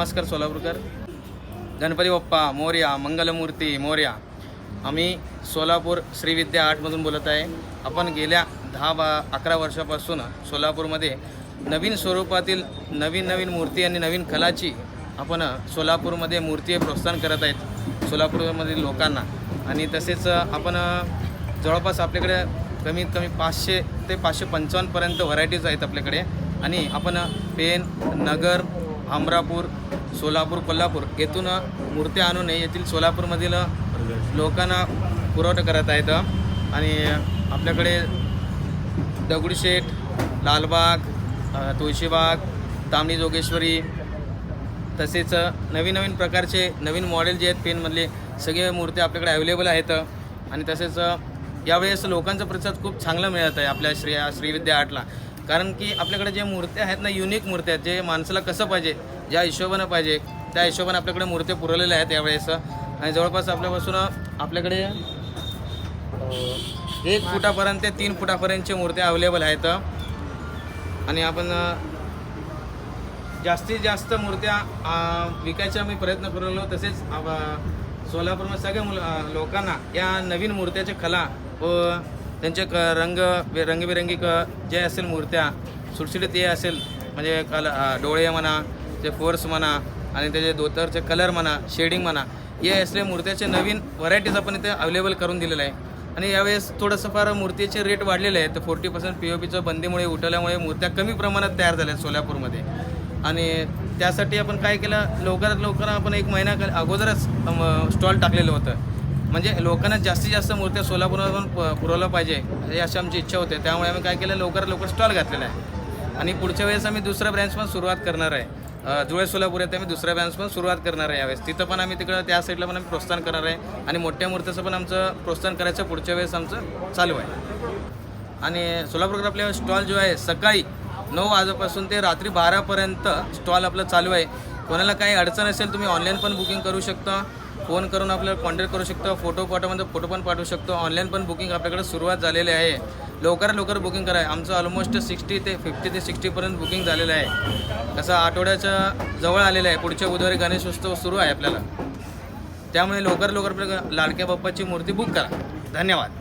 नमस्कार सोलापूरकर. गणपती बाप्पा मोर्या मंगलमूर्ती मोर्या. आम्ही सोलापूर श्रीविद्या आर्टमधून बोलत आहे. आपण गेल्या दहा बा अकरा वर्षापासून सोलापूरमध्ये नवीन स्वरूपातील नवीन नवीन मूर्ती आणि नवीन कलाची आपण सोलापूरमध्ये मूर्ती प्रोत्साहन करत आहेत सोलापूरमधील लोकांना. आणि तसेच आपण जवळपास आपल्याकडे कमीत कमी पाचशे ते पाचशे पंचावन्नपर्यंत व्हरायटीज आहेत आपल्याकडे. आणि आपण पेन नगर अमरापूर सोलापूर कोल्हापूर येथून मूर्त्या आणून येथील सोलापूरमधील लोकांना पुरवठा करत आहेत. आणि आपल्याकडे दगडूशेठ लालबाग तुळशीबाग तांबडी जोगेश्वरी तसेच नवीन नवीन प्रकारचे नवीन मॉडेल जे आहेत पेनमधले सगळे मूर्ती आपल्याकडे अवेलेबल आहेत. आणि तसेच यावेळेस लोकांचा प्रतिसाद खूप चांगला मिळत आहे आपल्या श्री श्रीविद्या आर्टला. कारण की आपल्याकडे जे मूर्त्या आहेत ना युनिक मूर्त्या आहेत जे माणसाला कसं पाहिजे ज्या हिशोबानं पाहिजे त्या हिशोबानं आपल्याकडे मूर्त्या पुरवलेल्या आहेत यावेळेस. आणि जवळपास आपल्यापासून आपल्याकडे एक फुटापर्यंत ते तीन फुटापर्यंतच्या मूर्त्या अवेलेबल आहेत. आणि आपण जास्तीत जास्त मूर्त्या विकायचा मी प्रयत्न करलो. तसेच सोलापूरमध्ये सगळ्या मुल लोकांना या नवीन मूर्त्याच्या कला व त्यांचे क रंग बे- रंगीबेरंगी क जे असेल मूर्त्या सुटसुटीत हे असेल म्हणजे कल डोळे म्हणा ते फोर्स म्हणा आणि त्याचे धोतरचे कलर म्हणा शेडिंग म्हणा हे असले मूर्त्याचे नवीन व्हरायटीज आपण इथे अवेलेबल करून दिलेलं आहे. आणि यावेळेस थोडंसं फार मूर्तीचे रेट वाढलेले आहेत. तर फोर्टी पर्सेंट पी ओ पीच्या बंदीमुळे उठवल्यामुळे मूर्त्या कमी प्रमाणात तयार झाल्या आहेत सोलापूरमध्ये. आणि त्यासाठी आपण काय केलं? लवकरात लवकर आपण एक महिना अगोदरच स्टॉल टाकलेलं होतं. म्हणजे लोकांना जास्तीत जास्त मूर्त्या सोलापूरमधून प पुरवलं पाहिजे हे अशी आमची इच्छा होते. त्यामुळे आम्ही काय केलं लवकरात लवकर स्टॉल घातलेला आहे. आणि पुढच्या वेळेस आम्ही दुसऱ्या ब्रँच पण सुरुवात करणार आहे. जुळे धुळे सोलापूर येथे आम्ही दुसऱ्या ब्रँच पण सुरुवात करणार आहे यावेळेस. तिथं पण आम्ही तिकडं त्या साईडला पण आम्ही प्रोत्साहन करणार आहे. आणि मोठ्या मूर्त्याचं पण आमचं प्रोत्साहन करायचं पुढच्या वेळेस आमचं चालू आहे. आणि सोलापूरकर आपल्या स्टॉल जो आहे सकाळी नऊ वाजेपासून ते रात्री बारापर्यंत स्टॉल आपलं चालू आहे. कोणाला काही अडचण असेल तुम्ही ऑनलाईन पण बुकिंग करू शकता. फोन करून आपल्याला कॉन्टॅक्ट करू शकतो. फोटो पाठवमध्ये फोटो पण पाठवू शकतो. ऑनलाईन पण बुकिंग आपल्याकडे सुरुवात झालेली आहे. लवकरात लवकर बुकिंग करा. आमचं ऑलमोस्ट सिक्स्टी ते फिफ्टी ते सिक्स्टीपर्यंत बुकिंग झालेलं आहे. कसं आठवड्याच्या जवळ आलेलं आहे. पुढच्या बुधवारी गणेश उत्सव सुरू आहे आपल्याला. त्यामुळे लवकर लवकर आपल्या लाडक्या बाप्पाची मूर्ती बुक करा. धन्यवाद.